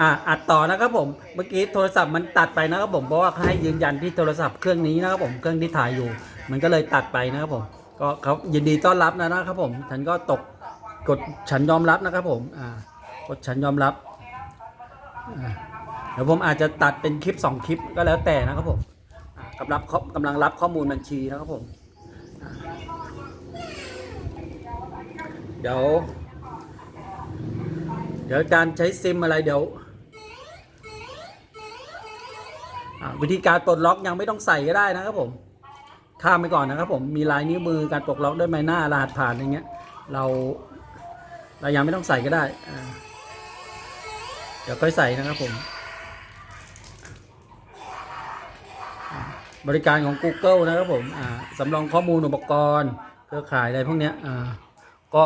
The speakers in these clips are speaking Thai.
อ่าอัดต่อนะครับผม เมื่อกี้โทรศัพท์มันตัดไปนะครับผมเพราะว่าเขาให้ยืนยันที่โทรศัพท์เครื่องนี้นะครับผมเครื่องที่ถ่ายอยู่ มันก็เลยตัดไปนะครับผมก็เขายินดีต้อนรับนะนะครับผมฉันก็ตกกดฉันยอมรับนะครับผมอ่ากดฉันยอมรับเดี๋ยวผมอาจจะตัดเป็นคลิป 2 คลิปก็แล้วแต่นะครับผมกำลังกำลังรับข้อมูลบัญชีนะครับผม เดี๋ยว เดี๋ยวการใช้ซิมอะไรเดี๋ยว วิธีการปลดล็อกยังไม่ต้องใส่ก็ได้นะครับผมข้ามไปก่อนนะครับผมมีลายนิ้วมือการปลดล็อกด้วยไม้หน้ารหัสผ่านอย่างเงี้ย เราเรายังไม่ต้องใส่ก็ได้อ่าเดี๋ยวค่อยใส่นะครับผมอ่าบริการของ Google นะครับผมอ่าสำรองข้อมูลอุปกรณ์เครือข่ายอะไรพวกเนี้ยอ่าก็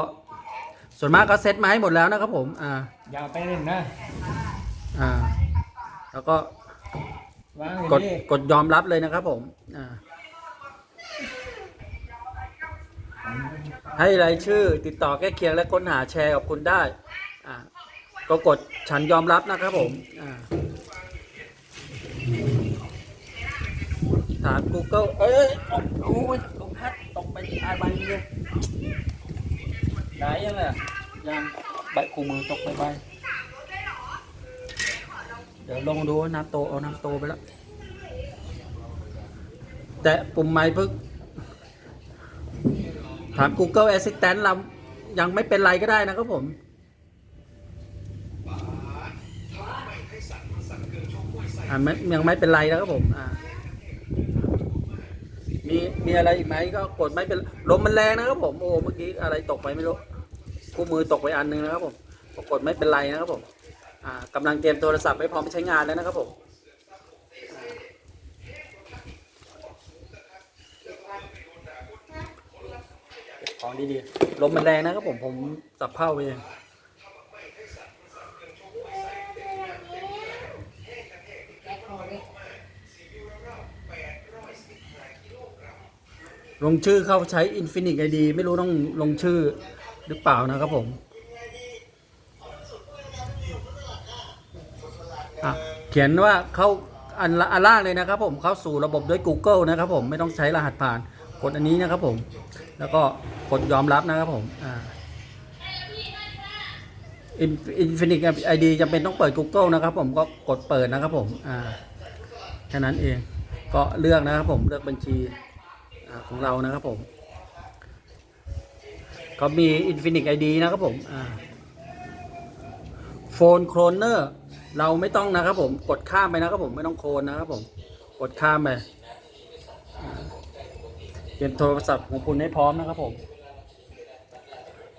ส่วนมากก็เซตมาให้หมดแล้วนะครับผมอ่าอย่าไปเล่นนะอ่าแล้วก็ วางกดกดยอมรับเลยนะครับผมอ่าให้รายชื่อติดต่อแก้เคียงและค้นหาแชร์กับคุณได้ อ่าก็กดฉันยอมรับนะครับผมอ่าถาม Google เอ้ยโอ้โหลงพัดตกไปอาใบนี้เลยไหนยังไงยังใบคู่มือตกไปใบ ดี๋ยวลองดูน้ำโตเอาน้ำโตไปแล้ว แต่ปุ่มไม้เพิ่งถาม Google Assistant เรายังไม่เป็นไรก็ได้นะครับผมอ่าไม่ยังไม่เป็นไรนะครับผมอ่ามีมีอะไรอีกไหมก็กดไม่เป็นลมมันแรงนะครับผมโอ้เมื่อกี้อะไรตกไปไม่รู้คู่มือตกไปอันหนึงนะครับผมกดไม่เป็นไรนะครับผม กำลังเตรียมโทรศัพท์ไว้พร้อมใช้งานแล้วนะครับผมของดีๆลมมันแรงนะครับผมผมสับเผ้าไปเองลงชื่อเข้าใช้ Infinix ID ไม่รู้ต้องลงชื่อหรือเปล่านะครับผม อะเขียนว่าเข้าอันละอันล่างเลยนะครับผมเข้าสู่ระบบด้วย Google นะครับผมไม่ต้องใช้รหัสผ่าน กดอันนี้นะครับผม แล้วก็กดยอมรับนะครับผมอ่าอินฟินิกไอดีจำเป็นต้องเปิด Google นะครับผมก็กดเปิดนะครับผมอ่าแค่นั้นเองก็เลือกนะครับผมเลือกบัญชีอของเรานะครับผม ก็มี Infinix ID นะครับผมอ่า นโครนเนอร์เราไม่ต้องนะครับผมกดข้ามไปนะครับผมไม่ต้องโคลนนะครับผมกดข้ามไปเตรียมโทรศัพท์ของคุณให้พร้อมนะครับผม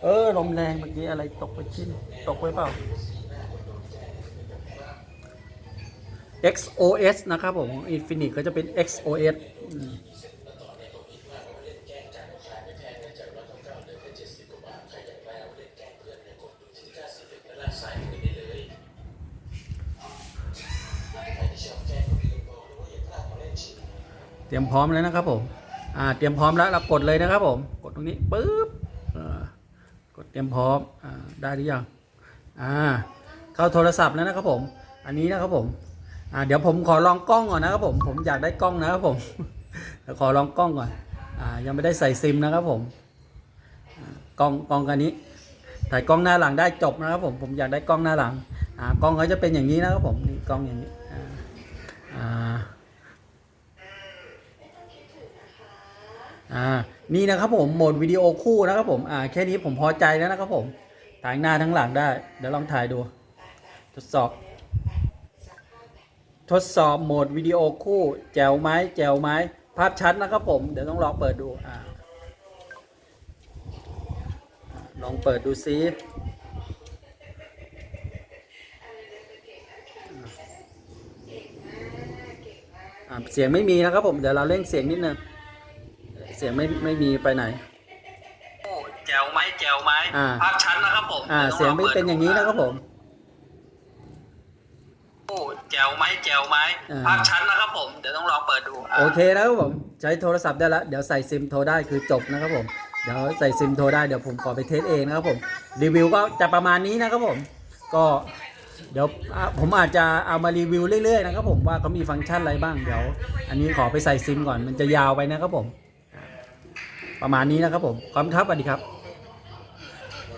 เออลมแรงเมื่อกี้อะไรตกไปชิ้นตกไปเปล่า XOS นะครับผมอง Infinix ก็จะเป็น XOS รียมพร้อมแล้วนะครับผมอ่าเตรียมพร้อมแล้วเรากดเลยนะครับผมกดตรงนี้ปึ๊บกดเตรียมพร้อมอ่าได้หรือยังอ่าเข้าโทรศัพท์แล้วนะครับผม อันนี้นะครับผมอ่าเดี๋ยวผมขอลองกล้องก่อนนะครับผมผมอยากได้กล้องนะครับผมขอลองกล้องก่อนอ่ายังไม่ได้ใส่ซิมนะครับผมกล้องกล้องกันนี้ถ่ายกล้องหน้าหลังได้จบนะครับผมผมอยากได้กล้องหน้าหลังอ่ากล้องเขาจะเป็นอย่างนี้นะครับผมนี่กล้องอย่างนี้อ่า อ่านี่นะครับผมโหมดวิดีโอคู่นะครับผมอ่าแค่นี้ผมพอใจแล้วนะครับผมถ่ายหน้าทั้งหลังได้เดี๋ยวลองถ่ายดู ทดสอบ ทดสอบโหมดวิดีโอคู่ แจวไหมแจวไหมภาพชัดนะครับผมเดี๋ยวต้องลองเปิดดูอ่าลองเปิดดูซิเสียงไม่มีนะครับผมเดี๋ยวเราเร่งเสียงนิดนึงียงไม่ไม่มีไปไหน แจวไหมแจวไหมอ่า ภาคชั้นนะครับผมอ่า เสียงไม่เป็นอย่างนี้นะครับผมแจวไหมแจวไหมอ่า ภาคชั้นนะครับผมเดี๋ยวต้องลองเปิดดูโอเคแล้วครับผมใช้โทรศัพท์ได้ละเดี๋ยวใส่ซิมโทรได้คือจบนะครับผมเดี๋ยวใส่ซิมโทรได้เดี๋ยวผมขอไปเทสเองนะครับผมรีวิวก็จะประมาณนี้นะครับผมก็เดี๋ยวผมอาจจะเอามารีวิวเรื่อยๆนะครับผมว่าเขามีฟังก์ชันอะไรบ้างเดี๋ยว อันนี้ขอไปใส่ซิมก่อนมันจะยาวไปนะครับผม ประมาณนี้นะครับผมขอบคุณครับสวัสดีครับ